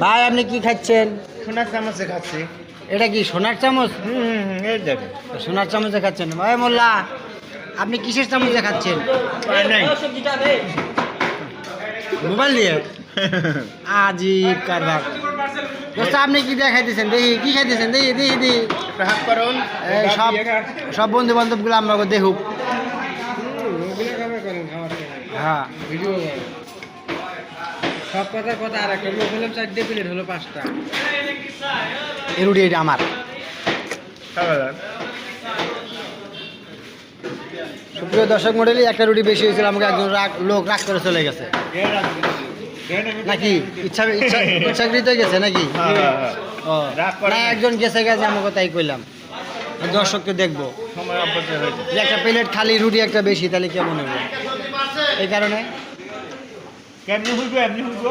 ভাই আপনি কি খাচ্ছেন? সোনার চামচে খাচ্ছি। এটা কি সোনার চামচ? হুম হুম হুম এই দেখে। সোনার চামচে খাচ্ছেন। ভাই মোল্লা আপনি কিসের চামচে খাচ্ছেন? মোবাইল দিয়ে? আজিব কারবার। দোস্ত আপনি কি দিয়ে খাইতেছেন দেখি কি খাইতেছেন? দেখি দেখি দেখি। করুন সব সব বন্ধু বান্ধবগুলো আমরা দেখুক হ্যাঁ। সব কথার কথা আর একটা লোক হলাম চারটে প্লেট হলো পাঁচটা। এই রুটি এটা আমার সুপ্রিয় দর্শক মন্ডলী একটা রুটি বেশি হয়েছিল আমাকে একজন রাগ লোক রাগ করে চলে গেছে। নাকি? ইচ্ছা ইচ্ছা ইচ্ছাকৃত গেছে নাকি? হ্যাঁ, হ্যাঁ, হ্যাঁ। না একজন গেছে গেছে আমাকে তাই কইলাম। দর্শককে দেখব। একটা প্লেট খালি রুটি একটা বেশি তাহলে কেমন হবে? এই কারণে কেমনি হইব এমনি হইব?